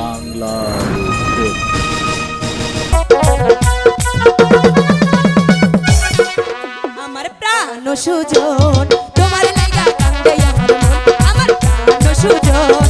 বাংলা আমার প্রাণ সুজন তোমার লাগা কান্দে আমার আমার প্রাণ সুজন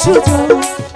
수 있.